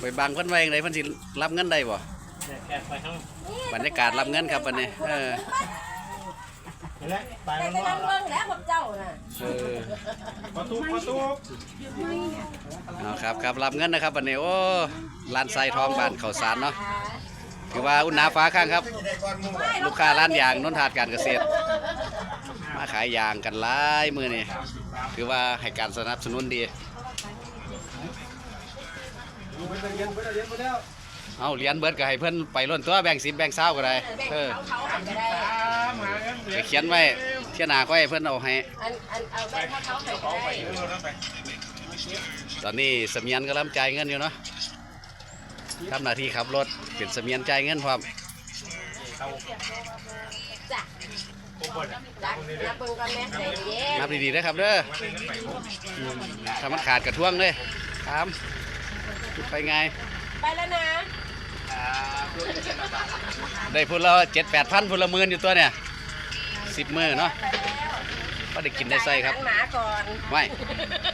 ไปบังเพิ่นไว้จังไดเพิ่นสิรับเงินได้บ่แค่ไปทั้งบรรยากาศรับเงินครับวันนี้เออนี่แหละไปแต่มันก็ว่านั่งเบิ่งแล้วพวกเจ้าน่ะเออประตูประตูเอาครับครับรับเงินนะครับวันนี้โอ้ร้านไซทองบ้านข้าวสารเนาะถือว่าอุ่นหนาฟ้าข้างครับลูกค้าร้านยางนนทาดการเกษตร มาขายยางกันหลายมือนี่ถือว่าให้การสนับสนุนดี เอาเหรียญเบิดก็ให้เพิ่นไปล้นตัวแบ่งสิบแบ่งเศร้าก็ได้แบ่งเออเขาเขาให้ก็ได้ไปเขียนไว้เขียนหน้าก็ให้เพิ่นเอาให้ อันอันเอาแบ่งเขาเขาให้ก็ได้ตอนนี้เสมียนกำลังจ่ายเงินอยู่เนาะทำหน้าที่ขับรถเป็นเสมียนจ่ายเงินพร้อมจ้ะจ้ะนับเบิ่งก่อนแม่ใจเย็นนับดีๆนะครับเด้ออืมถ้ามันขาดกระท่วงเลยถาม ไปไง ไปแล้วนะ ได้พุ่นละเจ็ดแปดพันพุ่นละหมื่นอยู่ตัวเนี่ยสิบมือเนาะก็ได้กินได้ใส่ครับจ่ายหมาก่อนไม่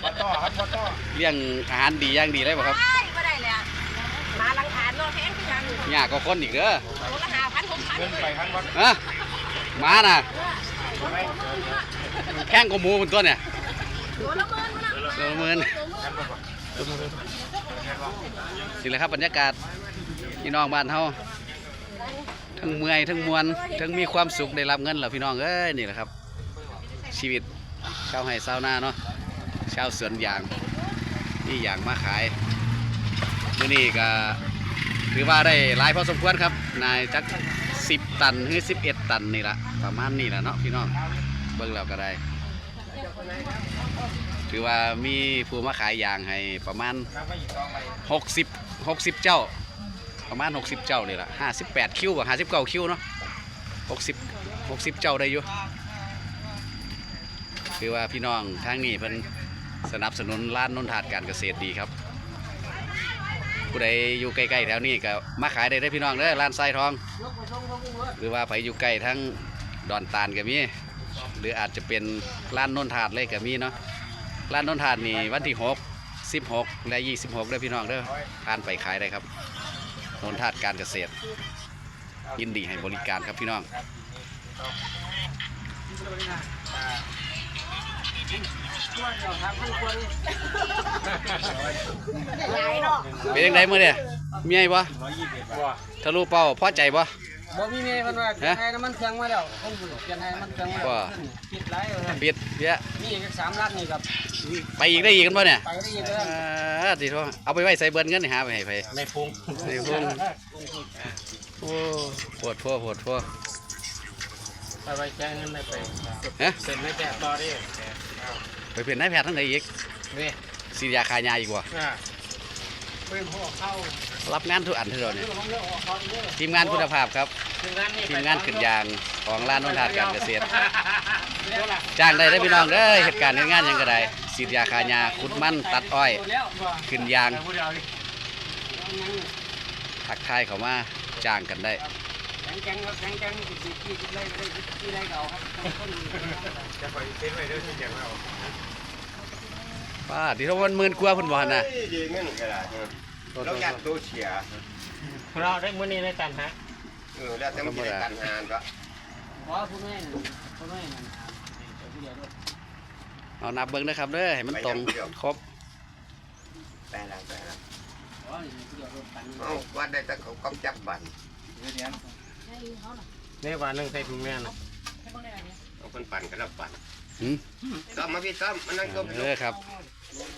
มาต่อครับมาต่อเลี้ยงอาหารดีอย่างดีเลยบ่ครับไม่บ่ได้แล้วหมาลังคานเนาะแพงคือกันยากก็คนอีกเด้อตัวละห้าพันหกพันเงินไปทันวัดฮะหมาน่ะแข้งกว่าหมูบนตัวเนี่ยตัวละหมื่นมันน่ะตัวละหมื่น สิแหละครับบรรยากาศพี่น้องบ้านเฮาทั้งเมื่อยทั้งมวนทั้งมีความสุขได้รับเงินเหรอพี่น้องเอ้ยนี่แหละครับ ชีวิตชาวไร่ชาวนาเนาะชาวสวนยางนี่ยางมาขายมื้อนี้ก็ถือว่าได้หลายพอสมควรครับ นายจัก10ตันหรือ11ตันนี่ละประมาณนี้แหละเนาะพี่น้องเบิ่งแล้วก็ได้ ถือว่ามีผู้มาขายยางให้ประมาณนับไม่อีกสองใบ60 60 เจ้า ประมาณ 60 เจ้านี่ละ58 คิวบ่59 คิวเนาะ60 60 เจ้าได้อยู่คือว่าพี่น้องทางนี้เพิ่นสนับสนุนร้านนนทาดการเกษตรดีครับ ผู้ใดอยู่ใกล้ๆแถวนี้ก็มาขายได้ได้พี่น้องเด้อร้านทรายทอง หรือว่าไปอยู่ใกล้ทั้งดอนตาลก็มี หรืออาจจะเป็นร้านนนทาดเลยก็มีเนาะร้านนนทาดนี่วันที่6 16และ26เด้อพี่น้องเด้อผ่านไปขายได้ครับนนทาดการเกษตร ยินดีให้บริการครับพี่น้องหลายเนาะเป็นยังไงมื่อเนี่ยมีไงบ่ร้อยยี่สิบเอ็ดบาททะลุเป้าพอใจบ่ บ่มีเมย์เพิ่นว่าเปลี่ยนให้น้ำมันเครื่องมาแล้วเพิ่นเปลี่ยนให้น้ำมันเครื่องมาแล้วว่าปิดไรเออปิดเยอะมีอีกสามล้านนี่ครับไปอีกได้อีกกันบ่เนี่ยไปได้อีกเอแล้วอดีท้อเอาไปไว้ใส่เบิร์นเงินนี่หาไปให้ไปในพุงนี่พุ่งโอ้ปวดพัวปวดพัวไปไปแจ้งเงินได้ไปฮะเซ็นไม่แจกต่อดิไปเป็นนายแพทย์ทั้งไหนอีกนี่สีดยาคายาอีกบ่อ่าเป็นหัวเข้า รับงานทุกอันเท่าเนี่ยทีมงานคุณภาพครับ ทีมงานนี่ทีมงานขึ้นยางของร้านนนทาดการเกษตร จ้างได้ได้อพี่น้องเด้อเหตุการณ์งานหยังก็ได้สีดยาคายาขุดมันตัดอ้อยแล้วขึ้นยางผู้เดียวนี่ทักทายเขามาจ้างกันได้แข็งแข็งครับแข็งแข็งสิบสิบยี่สิบไรก็ได้กี่ไรก็เอาครับต้นจะไปเซ็นไว้เด้อที่แจกเรา ป้าที่เขาวันหมื่นกว่าเพุ่นบ่หั่นน่ะดีเงินก็ได้เราอยากตัวเสียเราได้มื้อนี้ได้ตันฮะเออแล้วแต่มันจะได้การงานก็ขอผู้แม่นั่นผู้แม่เอานับเบิ่งนะครับเด้อให้มันตรงครบแปลละแปลละขอนี่ผู้เดียวด้วยกันเอาวัดได้แต่เขากำจับบันเนี่ยว่าหนึ่งใส่ถุงแม่นะเอาคนปั่นก็แล้วปั่น ต้อมมาพี่ต้อมมานั่งต้มเออครับ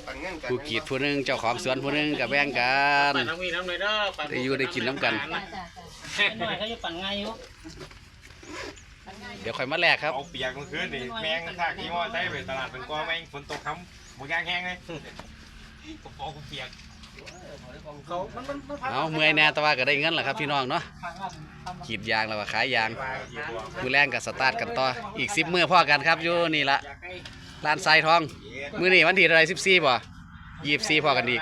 ปั่นเงินกันผู้กรีดผู้หนึงเจ้าของสวนผู้หนึงกับแบ่งกันไปทั้งวีทั้งเลยเด้อไปได้อยู่ได้กินน้ำกัน หน่อยเขาจะปั่นง่ายอยู่เดี๋ยวค่อยมาแลกครับ เอาเปียกเมื่อคืนนี่แมงข้าขี่มอไซค์ไปตลาดเป็นกอแมงฝนตกค้ำหมูย่างแห้งเลยกระเป๋ากูเปียก เขามันมันมันเอาเมื่อยแน่แต่ว่าก็ได้เงินแหละครับพี่น้องเนาะกรีดยางแล้วก็ขายยางมือแรงกับสตาร์ทกันต่ออีกสิบมือพ่อกันครับอยู่นี่ละร้านทรายทองมือนี่วันที่อะไรสิบสี่บ่ยี่สิบสี่พ่อกันอีก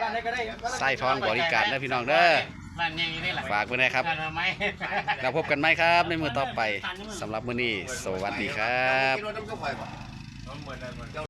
บ้านไหนก็ได้ ทรายทองบริการนะพี่น้องเด้อร้านยังนี่แหละฝากไว้นะครับร้านไม เราพบกันไหมครับในมือต่อไปสำหรับมือนี้สวัสดีครับกิโลน้ำก็ปล่อยบ่เหมือนเหมือน